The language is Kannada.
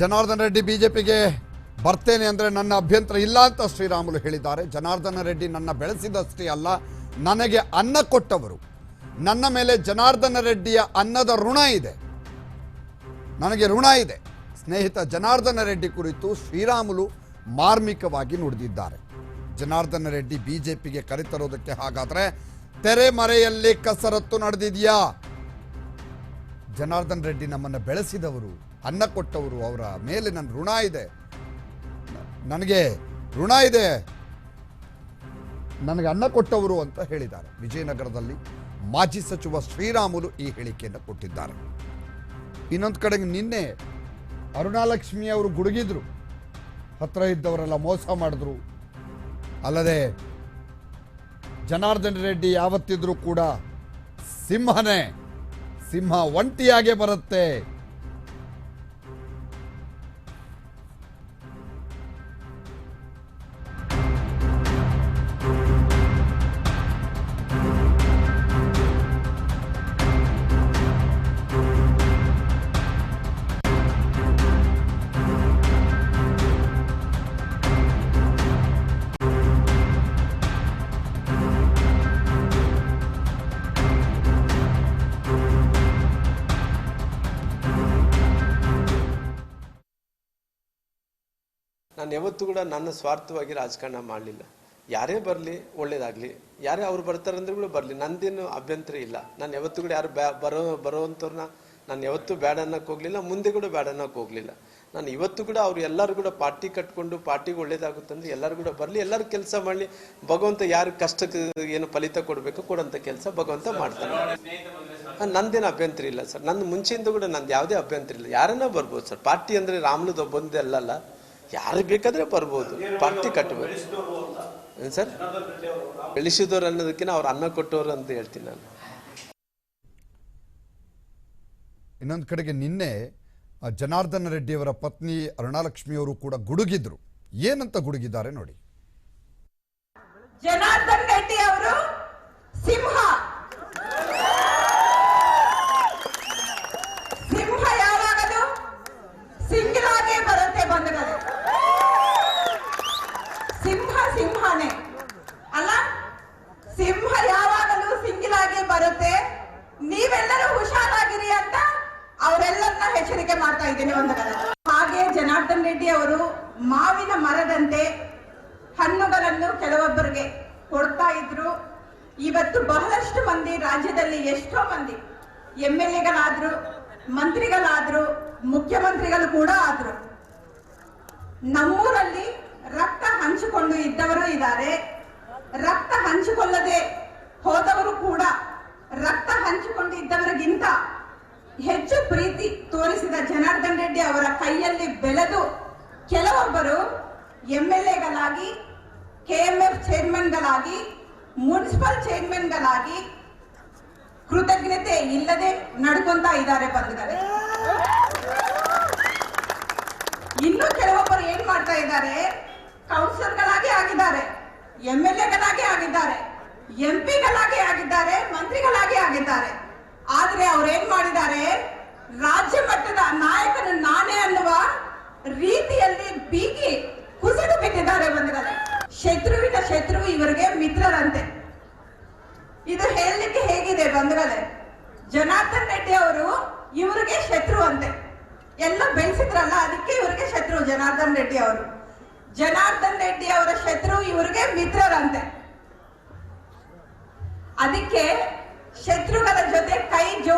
ಜನಾರ್ದನ ರೆಡ್ಡಿ ಬಿಜೆಪಿಗೆ ಬರ್ತೇನೆ ಅಂದರೆ ನನ್ನ ಅಭ್ಯಂತರ ಇಲ್ಲ ಅಂತ ಶ್ರೀರಾಮುಲು ಹೇಳಿದ್ದಾರೆ. ಜನಾರ್ದನ ರೆಡ್ಡಿ ನನ್ನ ಬೆಳೆಸಿದಷ್ಟೇ ಅಲ್ಲ, ನನಗೆ ಅನ್ನ ಕೊಟ್ಟವರು. ನನ್ನ ಮೇಲೆ ಜನಾರ್ದನ ರೆಡ್ಡಿಯ ಅನ್ನದ ಋಣ ಇದೆ. ನನಗೆ ಋಣ ಇದೆ. ಸ್ನೇಹಿತ ಜನಾರ್ದನ ರೆಡ್ಡಿ ಕುರಿತು ಶ್ರೀರಾಮುಲು ಮಾರ್ಮಿಕವಾಗಿ ನುಡಿದಿದ್ದಾರೆ. ಜನಾರ್ದನ ರೆಡ್ಡಿ ಬಿಜೆಪಿಗೆ ಕರೆತರೋದಕ್ಕೆ ಹಾಗಾದರೆ ತೆರೆಮರೆಯಲ್ಲಿ ಕಸರತ್ತು ನಡೆದಿದೆಯಾ? ಜನಾರ್ದನ್ ರೆಡ್ಡಿ ನಮ್ಮನ್ನು ಬೆಳೆಸಿದವರು, ಅನ್ನ ಕೊಟ್ಟವರು, ಅವರ ಮೇಲೆ ನನ್ನ ಋಣ ಇದೆ. ನನಗೆ ಋಣ ಇದೆ. ನನಗೆ ಅನ್ನ ಕೊಟ್ಟವರು ಅಂತ ಹೇಳಿದ್ದಾರೆ. ವಿಜಯನಗರದಲ್ಲಿ ಮಾಜಿ ಸಚಿವ ಶ್ರೀರಾಮುಲು ಈ ಹೇಳಿಕೆಯನ್ನು ಕೊಟ್ಟಿದ್ದಾರೆ. ಇನ್ನೊಂದು ಕಡೆಗೆ ನಿನ್ನೆ ಅರುಣಾಲಕ್ಷ್ಮಿ ಅವರು ಗುಡುಗಿದ್ರು. ಹತ್ರ ಇದ್ದವರೆಲ್ಲ ಮೋಸ ಮಾಡಿದ್ರು. ಅಲ್ಲದೆ ಜನಾರ್ದನ್ ರೆಡ್ಡಿ ಯಾವತ್ತಿದ್ರೂ ಕೂಡ ಸಿಂಹನೇ. ಸಿಂಹ ಒಂಟಿಯಾಗೆ ಬರುತ್ತೆ. ನಾನು ಯಾವತ್ತೂ ಕೂಡ ನನ್ನ ಸ್ವಾರ್ಥವಾಗಿ ರಾಜಕಾರಣ ಮಾಡಲಿಲ್ಲ. ಯಾರೇ ಬರಲಿ, ಒಳ್ಳೇದಾಗಲಿ. ಯಾರೇ ಅವ್ರು ಬರ್ತಾರೆ ಅಂದ್ರೆ ಕೂಡ ಬರಲಿ. ನಂದೇನು ಅಭ್ಯಂತರ ಇಲ್ಲ. ನಾನು ಯಾವತ್ತೂ ಕೂಡ ಯಾರು ಬ್ಯಾ, ಬರೋ, ಬರೋವಂಥವ್ರನ್ನ ನಾನು ಯಾವತ್ತೂ ಬೇಡ ಅನ್ನೋಕ್ಕೆ ಹೋಗಲಿಲ್ಲ. ಮುಂದೆ ಕೂಡ ಬೇಡ ಅನ್ನೋಕ್ಕೆ ಹೋಗಲಿಲ್ಲ. ನಾನು ಇವತ್ತು ಕೂಡ ಅವ್ರು ಎಲ್ಲರೂ ಕೂಡ ಪಾರ್ಟಿ ಕಟ್ಕೊಂಡು ಪಾರ್ಟಿಗೆ ಒಳ್ಳೇದಾಗುತ್ತಂದ್ರೆ ಎಲ್ಲರೂ ಕೂಡ ಬರಲಿ. ಎಲ್ಲರೂ ಕೆಲಸ ಮಾಡಲಿ. ಭಗವಂತ ಯಾರು ಕಷ್ಟಕ್ಕೆ ಏನು ಫಲಿತ ಕೊಡಬೇಕು, ಕೊಡೋಂಥ ಕೆಲಸ ಭಗವಂತ ಮಾಡ್ತಾನೆ. ನಂದೇನು ಅಭ್ಯಂತರ ಇಲ್ಲ ಸರ್. ನನ್ನ ಮುಂಚೆಯಿಂದ ಕೂಡ ನಂದು ಯಾವುದೇ ಅಭ್ಯಂತರ ಇಲ್ಲ. ಯಾರನ್ನ ಬರ್ಬೋದು ಸರ್? ಪಾರ್ಟಿ ಅಂದರೆ ರಾಮ್ಲದ್ ಒಬ್ಬಂದೇ ಅಲ್ಲಲ್ಲ. ಯಾರು ಬೇಕಾದ್ರೆ ಬರ್ಬೋದು. ಪಾರ್ಟಿ ಕಟ್ಟಬೇಕು ಏನ್ ಸರ್? ಬೆಳೆಸಿದವ್ರು ಅನ್ನೋದಕ್ಕಿಂತ ಅವ್ರು ಅನ್ನ ಕೊಟ್ಟವ್ರು ಅಂತ ಹೇಳ್ತೀನಿ ನಾನು. ಇನ್ನೊಂದು ಕಡೆಗೆ ನಿನ್ನೆ ಜನಾರ್ದನ ರೆಡ್ಡಿಯವರ ಪತ್ನಿ ಅರುಣಾಲಕ್ಷ್ಮಿಯವರು ಕೂಡ ಗುಡುಗಿದ್ರು. ಏನಂತ ಗುಡುಗಿದ್ದಾರೆ ನೋಡಿ. ಜನಾರ್ದನ್ ರೆಡ್ಡಿ ಅವರು ಸಿಂಹ ಸಿಂಹ ಯಾವಾಗಲೂ ಸಿಂಗಲ್ ಆಗೇ ಬರುತ್ತೆ ಬಂಧುಗಳು ಸಿಂಹ ಸಿಂಹನೇ. ಅಲ್ಲ? ಸಿಂಹ ಯಾವಾಗಲೂ ಸಿಂಗಿಲ್ ಆಗಿ ಬರುತ್ತೆ. ನೀವೆಲ್ಲರೂ ಹುಷಾರಾಗಿರಿ ಅಂತ ಅವರೆಲ್ಲರನ್ನ ಎಚ್ಚರಿಕೆ ಮಾಡ್ತಾ ಇದ್ದೀನಿ ಒಂದು ಹಾಗೆ ಜನಾರ್ದನ್ ರೆಡ್ಡಿ ಅವರು ಮಾವಿನ ಮರದಂತೆ ಹಣ್ಣುಗಳನ್ನು ಕೆಲವೊಬ್ಬರಿಗೆ ಕೊಡ್ತಾ ಇದ್ರು. ಇವತ್ತು ಬಹಳಷ್ಟು ಮಂದಿ ರಾಜ್ಯದಲ್ಲಿ ಎಷ್ಟೋ ಮಂದಿ ಎಂ ಎಲ್ ಎಗಳಾದ್ರು, ಮಂತ್ರಿಗಳಾದ್ರು, ಮುಖ್ಯಮಂತ್ರಿಗಳು ಕೂಡ ಆದ್ರು. ನಮ್ಮೂರಲ್ಲಿ ರಕ್ತ ಹಂಚಿಕೊಂಡು ಇದ್ದವರು ಇದ್ದಾರೆ. ರಕ್ತ ಹಂಚಿಕೊಳ್ಳದೆ ಹೋದವರು ಕೂಡ ರಕ್ತ ಹಂಚಿಕೊಂಡು ಇದ್ದವರಿಗಿಂತ ಹೆಚ್ಚು ಪ್ರೀತಿ ತೋರಿಸಿದ ಜನಾರ್ದನ್ ರೆಡ್ಡಿ ಅವರ ಕೈಯಲ್ಲಿ ಬೆಳೆದು ಕೆಲವೊಬ್ಬರು ಎಂ ಎಲ್ ಎಗಳಾಗಿ ಕೆಎಂಎಫ್ ಚೇರ್ಮನ್ಗಳಾಗಿ, ಮುನ್ಸಿಪಲ್ ಚೇರ್ಮನ್ಗಳಾಗಿ ಕೃತಜ್ಞತೆ ಇಲ್ಲದೆ ನಡ್ಕೊಂತ ಇದ್ದಾರೆ ಬಂದಿದ್ದಾರೆ. ಇನ್ನು ಕೆಲವೊಬ್ಬರು ಏನ್ ಮಾಡ್ತಾ ಇದ್ದಾರೆ? ಕೌನ್ಸಿಲರ್ಗಳಾಗಿ ಆಗಿದ್ದಾರೆ, ಎಂ ಎಲ್ ಎಗಳಾಗಿ ಆಗಿದ್ದಾರೆ, ಎಂ ಪಿಗಳಾಗಿ ಆಗಿದ್ದಾರೆ, ಮಂತ್ರಿಗಳಾಗಿ ಆಗಿದ್ದಾರೆ. ಆದ್ರೆ ಅವ್ರು ಏನ್ ಮಾಡಿದ್ದಾರೆ? ರಾಜ್ಯ ಮಟ್ಟದ ನಾಯಕನು ನಾನೇ ಅನ್ನುವ ರೀತಿಯಲ್ಲಿ ಬೀಗಿ ಕುಸಿದು ಬಿಟ್ಟಿದ್ದಾರೆ ಬಂದಿದ್ದಾರೆ ಶತ್ರುವಿನ ಶತ್ರು ಇವರಿಗೆ ಮಿತ್ರರಂತೆ. ಇದು ಹೇಳಲಿಕ್ಕೆ ಹೇಗಿದೆ ಬಂಧುಗಳೇ? ಜನಾರ್ದನ್ ರೆಡ್ಡಿ ಅವರು ಇವರಿಗೆ ಶತ್ರು ಅಂತೆ ಎಲ್ಲ ಬೆಳೆಸಿದ್ರಲ್ಲ, ಅದಕ್ಕೆ ಇವರಿಗೆ ಶತ್ರು ಜನಾರ್ದನ್ ರೆಡ್ಡಿ ಅವರು. ಜನಾರ್ದನ್ ರೆಡ್ಡಿ ಅವರ ಶತ್ರು ಇವರಿಗೆ ಮಿತ್ರರಂತೆ. ಅದಕ್ಕೆ ಶತ್ರುಗಳ ಜೊತೆ ಕೈ ಜೋಡಿಸಿ